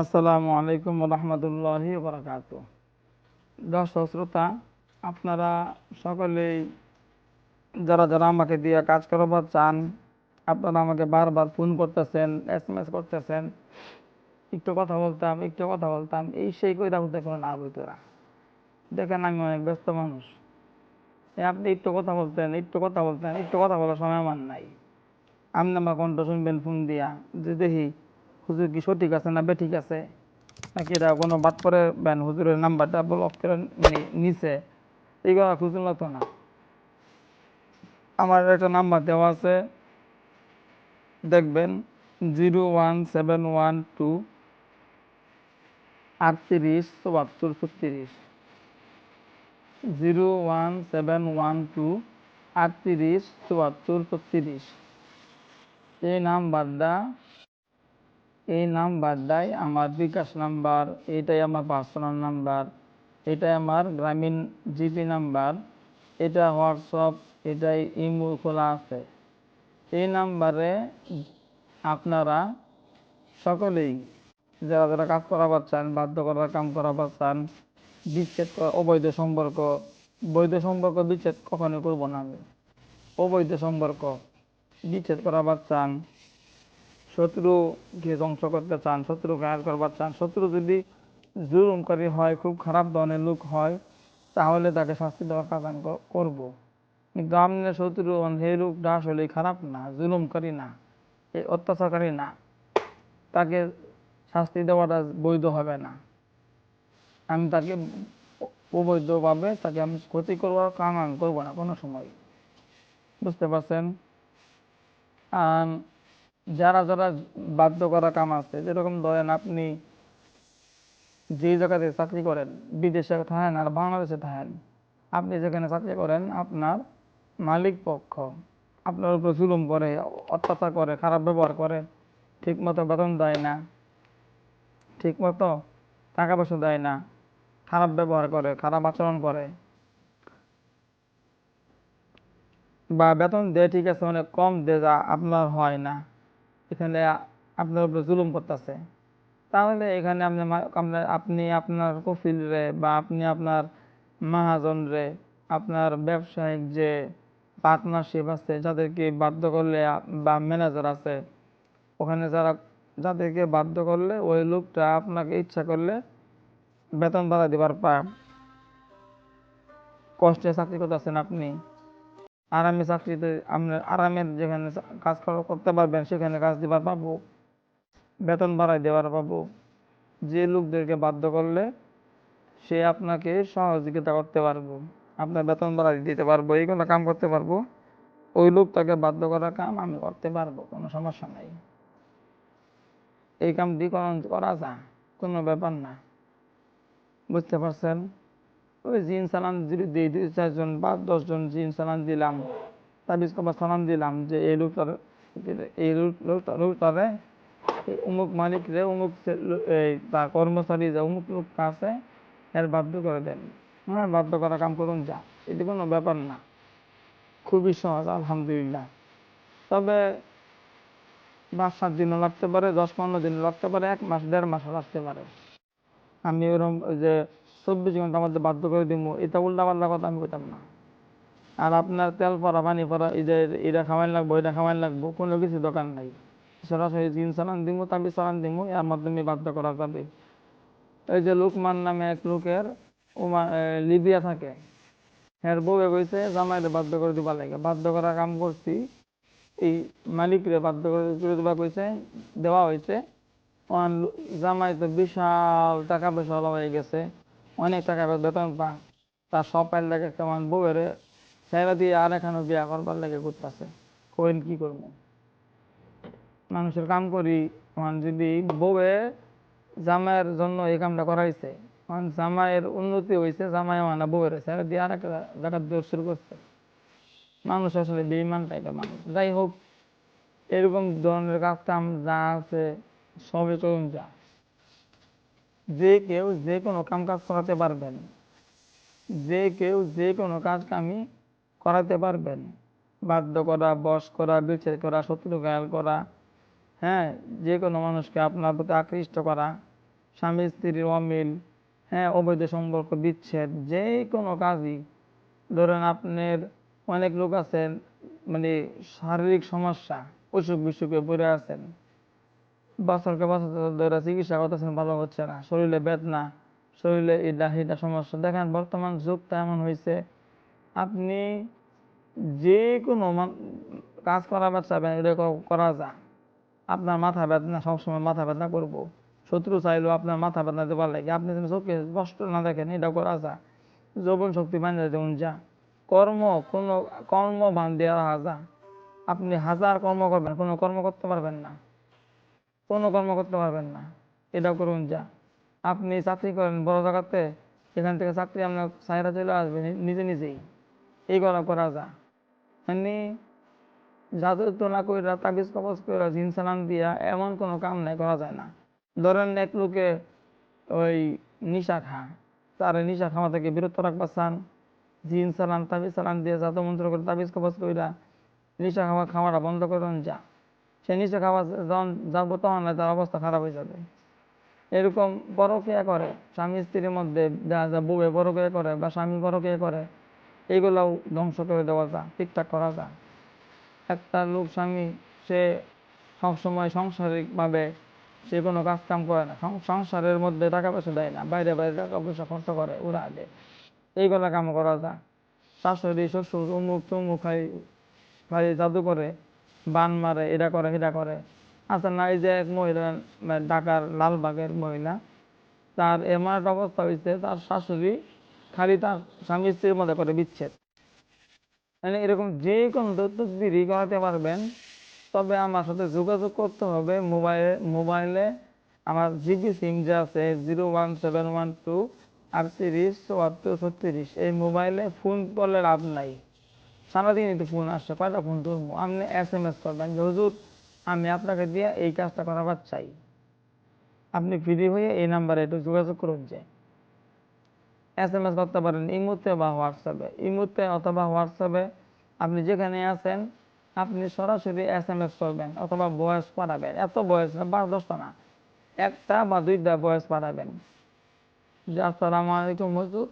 আসসালামু আলাইকুম রহমতুল্লাহি বরকাত দর্শক শ্রোতা, আপনারা সকলেই যারা যারা আমাকে দিয়ে কাজ করবার চান, আপনারা আমাকে বারবার ফোন করতেছেন, এস এম এস করতেছেন, একটু কথা বলতাম, একটু কথা বলতাম, এই সেই কইরা বলতে কোনো না। বলতেরা দেখেন, আমি অনেক ব্যস্ত মানুষ। আপনি একটু কথা বলতেন, একটু কথা বলতেন, একটু কথা বলার সময় আমার নাই। আপনি আমার কণ্ঠ শুনবেন, ফোন দিয়া, যে দেখি হুজুর কি সঠিক আছে না বেঠিক আছে? নাকি এটা কোনো বাদ করে বেন হুজুরের নাম্বারটা ব্লক করে নি- নিছে? এইগুলো খুঁজুন লাগতো না। আমার একটা নাম্বার দেওয়া আছে। দেখবেন, zero one seven one two আটত্রিশ চুয়াত্তর ছত্রিশ। Zero one seven one two আটত্রিশ চুয়াত্তর ছত্রিশ। এই নাম্বারটা এই নাম্বারটাই আমার বিকাশ নাম্বার, এটাই আমার পার্সোনাল নাম্বার, এটাই আমার গ্রামীণ জিপি নাম্বার, এটা হোয়াটসঅ্যাপ এটাই ইমো খোলা আছে। এই নাম্বারে আপনারা সকলেই যারা যারা কাজ করাবার চান বাধ্য করার কাম করাবার চান বিচ্ছেদ অবৈধ সম্পর্ক, বৈধ সম্পর্ক বিচ্ছেদ কখনো করব না আমি। অবৈধ সম্পর্ক বিচ্ছেদ করাবার চান শত্রুকে ধ্বংস করতে চান, শত্রু আয় করবার চান, শত্রু যদি জুলুমকারী হয়, খুব খারাপ ধরনের লোক হয়, তাহলে তাকে শাস্তি দেওয়ার কাজ করব। কিন্তু আপনার শত্রু সেই লোকটা আসলে খারাপ না জুলুমকারী না, এই অত্যাচারকারী না, তাকে শাস্তি দেওয়াটা বৈধ হবে না। আমি তাকে অবৈধভাবে তাকে আমি ক্ষতি করবার কাম আমি করব না কোনো সময়। বুঝতে পারছেন? আর যারা যারা বাধ্য করা কাম আছে, যেরকম ধরেন আপনি যে জায়গাতে চাকরি করেন, বিদেশে থাকেন আর বাংলাদেশে থাকেন, আপনি যেখানে চাকরি করেন, আপনার মালিক পক্ষ আপনার উপর জুলুম করে, অত্যাচার করে, খারাপ ব্যবহার করে ঠিক মতো বেতন দেয় না ঠিক মতো টাকা পয়সা দেয় না, খারাপ ব্যবহার করে, খারাপ আচরণ করে বা বেতন দেয়, ঠিক আছে অনেক কম দেয় যা আপনার হয় না। এখানে আপনার উপরে জুলুম করতেছে। তাহলে এখানে আপনি মা- আপনি- আপনি আপনার কফিল রে বা আপনি আপনার মহাজন রে, আপনার ব্যবসায়িক যে পার্টনারশিপ আছে, যাদেরকে বাধ্য করলে বা ম্যানেজার আছে, ওখানে যারা, যাদেরকে বাধ্য করলে ওই লোকটা আপনাকে ইচ্ছা করলে বেতন বাড়া দিবার পায় কষ্টে চাকরি করতেছেন আপনি। আরামে চাকরিতে আপনার আরামের যেখানে কাজ করা- করতে পারবেন, সেখানে কাজ দিবার পাবো, বেতন বাড়াই দেওয়ার পাবো। যে লোকদেরকে বাধ্য করলে সে আপনাকে সহযোগিতা করতে পারব, আপনার বেতন বাড়াই দিতে পারব, এইগুলো কাম করতে পারব। ওই লোকটাকে বাধ্য করার কাম আমি করতে পারব, কোনো সমস্যা নাই। এই কামটি করা- করা যায়, কোনো ব্যাপার না। বুঝতে পারছেন? ওই জিন সালাম দিই, দুই চারজন বা দশজন জিন সালাম দিলাম, তাবিজ কবার সালাম দিলাম যে এই লোকটার এই লোক- লোকটা লোকটারে অমুক মালিক রে, অমুক তার কর্মচারী যে অমুক লোক আছে, এর বাধ্য করে দেন। হ্যাঁ বাধ্য করা কাম করুন, যা। এটি কোনো ব্যাপার না। খুবই সহজ, আলহামদুলিল্লাহ। তবে পাঁচ সাত দিনও লাগতে পারে দশ পনেরো দিনও লাগতে পারে, এক মাস, দেড় মাসও লাগতে পারে। আমি ওরকম যে চব্বিশ ঘণ্টার মধ্যে বাধ্য করে দিব এটা উল্টা পাল্টা কথা আমি কইতাম না। আর আপনার তেল পরা পানি পরা যে এটা খাওয়াই লাগবো এটা খাওয়াই লাগবো, কোনো কিছু দরকার নাই। সরাসরি জিন চালান দিব তাবি চালান দিব এর মাধ্যমে বাধ্য করা যাবে। এই যে লোকমান নামে এক লোকের লিবিয়া থাকে। এর বউয়ে কইছে, জামাইরে বাধ্য করে দিবা লাগে। বাধ্য করার কাম করছি। এই মালিকরে বাধ্য করে করে দিবা কইছে, দেওয়া হয়েছে জামাই তো বিশাল টাকা পয়সা হয়ে গেছে। অনেক টাকা বেতন পা তার সব পাইল লাগে কেমন বউয়ের ছেড়ে দিয়ে আর এখানে বিয়া করবার লাগে করতেছে কইন কি করব? মানুষের কাম করি। তখন যদি বউয়ে জামাইয়ের জন্য এই কামটা করাইছে তখন জামাইয়ের উন্নতি হয়েছে জামাই মানে বউয়ের ছেড়ে দিয়ে আর একটা জায়গার দৌড় শুরু করছে। মানুষ আসলে বেইমান টাইপের মানুষ। যাই হোক, এরকম ধরনের কাজ কাম যা আছে, সবই করুন যা। যে কেউ যে কোনো কাম কাজ করাতে পারবেন। যে কেউ যে কোনো কাজ কামই করাতে পারবেন। বাধ্য করা, বশ করা বিচ্ছেদ করা শত্রু গায়াল করা হ্যাঁ যে কোনো মানুষকে আপনার প্রতি আকৃষ্ট করা, স্বামী স্ত্রীর অমিল হ্যাঁ অবৈধ সম্পর্ক, বিচ্ছেদ, যে কোনো কাজই। ধরেন আপনার অনেক লোক আছেন মানে শারীরিক সমস্যা অসুখ বিসুখে পড়ে আছেন। বছরকে বছর ধরে চিকিৎসা করতেছেন, ভালো হচ্ছে না। শরীরে বেদনা, শরীরে এটা হিটা সমস্যা। দেখেন, বর্তমান যুগটা এমন হয়েছে আপনি যে কোনো কাজ করাবার চাবেন এটা করা যায় আপনার মাথা বেদনা, সবসময় মাথা বেদনা করব। শত্রু চাইলেও আপনার মাথা বেদনা দেবার লাগে আপনি যদি চোখে স্পষ্ট না দেখেন, এটা করা যায় যৌবন শক্তি বানিয়ে দেবেন যা কর্ম, কোনো কর্ম বান দেওয়া যা আপনি হাজার কর্ম করবেন, কোনো কর্ম করতে পারবেন না। কোনো কর্ম করতে পারবেন না। এটা করুন, যা। আপনি চাকরি করেন, বড় জায়গাতে, এখান থেকে চাকরি আপনার সাইরা চলে আসবে নিজে নিজেই। এই করা করা যা। মানে জাদু তোলা কইরা, তাবিজ কবজ কইরা, জিন দিয়া এমন কোনো কাম নাই, করা যায় না। ধরেন এক লোকে ওই নিশা খা, তার নিশা খাওয়া থেকে বিরত রাখবার চান, জিন সালাম, তাবিজ সালাম দিয়ে জাদু মন্ত্র করে তাবিজ কবজ কইরা, নিশা খাওয়া, খাওয়াটা বন্ধ করুন, যা। সে নিচে খাওয়া যখন যাব তখন তার অবস্থা খারাপ হয়ে যাবে। এরকম পরকিয়া করে? স্বামী স্ত্রীর মধ্যে দেখা যায় বউয়ে পরকিয়া করে বা স্বামী পরকিয়া করে এইগুলাও ধ্বংস করে দেওয়া যায় ঠিকঠাক করা যায় একটা লোক স্বামী, সে সবসময় সাংসারিকভাবে সে কোনো কাজ কাম করে না। সংসারের মধ্যে টাকা পয়সা দেয় না। বাইরে বাইরে টাকা পয়সা খরচ করে উড়া দেয় এইগুলা কাম করা যায় শাশুড়ি, শ্বশুর অমুক তমুক খাই খাই জাদু করে। বান মারে এটা করে এটা করে। আচ্ছা না, এই যে এক মহিলা মানে ঢাকার লালবাগের মহিলা, তার এমন একটা অবস্থা হয়েছে তার শাশুড়ি খালি তার স্বামী স্ত্রীর মধ্যে করে বিচ্ছেদ। মানে এরকম যে কোনো তদবিরই করাতে পারবেন, তবে আমার সাথে যোগাযোগ করতে হবে মোবাইলে মোবাইলে আমার জিবি সিম যে আছে zero one seven one two আটত্রিশ চুয়াত্তর ছত্রিশ, এই মোবাইলে ফোন করলে লাভ নাই। সারাদিনই তো ফোন আসছে, কয়টা ফোন তুলবো? আপনি এস এম এস করবেন যে, হুজুর, আমি আপনাকে দিয়ে এই কাজটা করাবার চাই। আপনি ফ্রি হয়ে এই নাম্বারে একটু যোগাযোগ করুন যে। এস এম এস করতে পারেন ইমুতে বা হোয়াটসঅ্যাপে ইমুতে অথবা হোয়াটসঅ্যাপে আপনি যেখানে আছেন, আপনি সরাসরি এস এম এস করবেন অথবা বয়স পাঠাবেন। এত বয়স না বা দশটা না। একটা বা দুইটা বয়স পাঠাবেন। যে, আসসালামু আলাইকুম হুজুর,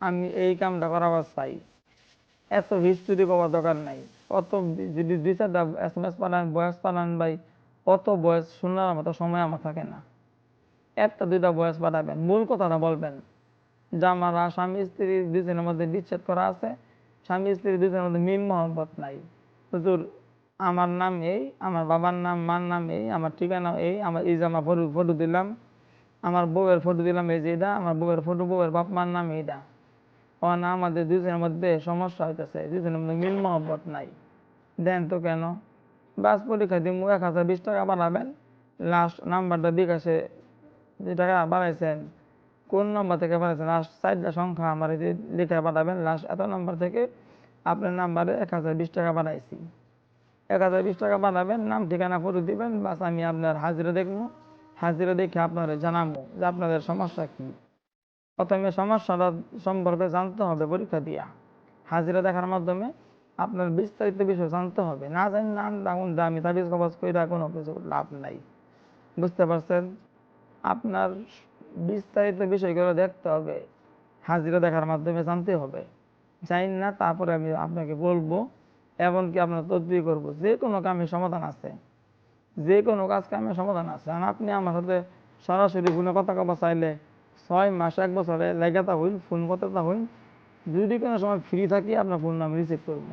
আমি এই কামটা করাবার চাই। এত হিস্ট্রি পাওয়ার দরকার নাই। অত যদি দুই চারটা এস এম এস পাঠান বয়স পাঠান ভাই, অত বয়স শোনার মতো সময় আমার থাকে না। একটা, দুইটা বয়স পাঠাবেন, মূল কথাটা বলবেন যে আমার স্বামী, স্ত্রী দুজনের মধ্যে বিচ্ছেদ করা আছে। স্বামী, স্ত্রী দুজনের মধ্যে মিল মহব্বত নাই। হুজুর, আমার নাম এই, আমার বাবার নাম, মার নাম এই, আমার ঠিকানা এই, আমার এই আমার ফটো ফটো দিলাম, আমার বউয়ের ফটো দিলাম এই যে এটা, আমার বউয়ের ফটো, বউয়ের বাপ মার নাম এইটা। ও আমাদের দুজনের মধ্যে সমস্যা হইতেছে দুজনের মধ্যে মিল মহব্বত নাই। দেন তো কেন? বাস পরীক্ষা দিন এক হাজার বিশ টাকা বাড়াবেন। লাস্ট নাম্বারটা বিকাশে যে টাকা বাড়াইছেন, কোন নাম্বার থেকে বাড়াইছেন? লাস্ট চারটা সংখ্যা আমার লিখে পাঠাবেন লাস্ট এত নাম্বার থেকে আপনার নাম্বারে এক হাজার বিশ টাকা বাড়াইছি। এক হাজার বিশ টাকা বাড়াবেন, নাম, ঠিকানা ফটো দিবেন, বাস আমি আপনার হাজিরা দেখব। হাজিরা দেখে আপনার জানাব যে আপনাদের সমস্যা কী। প্রথমে সমস্যাটা সম্পর্কে জানতে হবে পরীক্ষা দিয়া। হাজিরা দেখার মাধ্যমে আপনার বিস্তারিত বিষয় জানতে হবে। না জানি না তখন দামি তাবিজ কবজ করে কোনো কিছু লাভ নাই। বুঝতে পারছেন? আপনার বিস্তারিত বিষয়গুলো দেখতে হবে। হাজিরা দেখার মাধ্যমে জানতে হবে। জানি না, তারপরে আমি আপনাকে বলব, এমনকি আপনার তদবি করব। যে কোনো কামে সমাধান আছে। যে কোনো কাজ কামে সমাধান আছে। আর আপনি আমার সাথে সরাসরি ফোনে কথা কবা চাইলে ছয় মাস, এক বছরে লেগে তা হইন ফোন করতে তা হইন যদি কোনো সময় ফ্রি থাকি, আপনার ফোন আমি রিসিভ করব।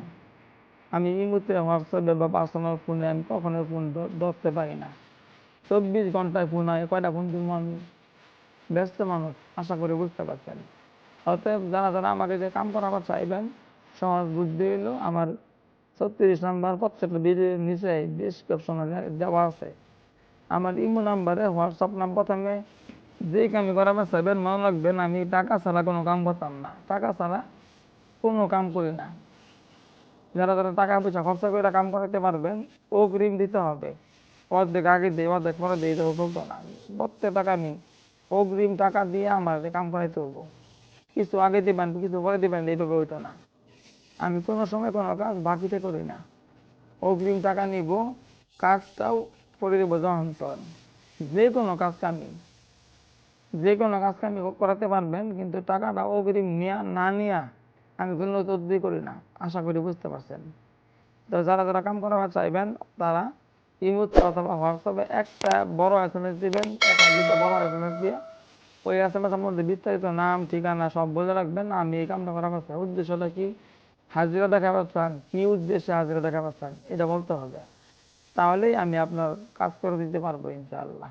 আমি এই মুহূর্তে হোয়াটসঅ্যাপে বা পার্সোনাল ফোনে আমি কখনো ফোন ধরতে পারি না। চব্বিশ ঘন্টায় ফোন হয় কয়টা ফোন তুলবো আমি? ব্যস্ত মানুষ, আশা করি বুঝতে পারছেন। অতএব যারা যারা আমাকে যে কাম করা করাবার চাইবেন, সহজ বুদ্ধি হইল, আমার ছত্রিশ নাম্বার প্রত্যেকটা ভিডিওর নিচে ডিসক্রিপশনে দেওয়া আছে। আমার ইমো নাম্বারে হোয়াটসঅ্যাপ নাম্বার প্রথমে যে কামি করাবার চাইবেন মনে রাখবেন আমি টাকা ছাড়া কোনো কাম করতাম না। টাকা ছাড়া কোনো কাম করি না। যারা যারা টাকা পয়সা খরচা করে কাম করাতে পারবেন ও অগ্রিম দিতে হবে। অর্ধেক আগে দিয়ে, অর্ধেক পরে দিয়ে দেবো বলতো না। প্রত্যেক টাকা আমি অগ্রিম টাকা দিয়ে আমার কাম করাইতে হব কিছু আগে দিবেন, কিছু পরে দিবেন, এইভাবে হইতো না। আমি কোনো সময় কোনো কাজ বাকিতে করি না। অগ্রিম টাকা নিব, কাজটাও করে দেবো যখন যে কোনো কাজ আমি যে কোনো কাজ কামি করাতে পারবেন, কিন্তু টাকাটা অগ্রিম নিয়া, না নিয়া আমি কোনো তদবি করি না। আশা করি বুঝতে পারছেন। তো যারা যারা কাম করাবার চাইবেন, তারা ইমুতে অথবা হোয়াটসঅ্যাপে একটা বড় এস এম এস দিবেন, একটা দুটো বড় এস এম এস দিয়ে। ওই এস এম এস এর মধ্যে বিস্তারিত নাম, ঠিকানা সব বলে রাখবেন। আমি এই কামটা করা করছি উদ্দেশ্যটা কি? হাজিরা দেখাবার চান কি উদ্দেশ্যে হাজিরা দেখাবার চান এটা বলতে হবে। তাহলেই আমি আপনার কাজ করে দিতে পারব, ইনশাআল্লাহ।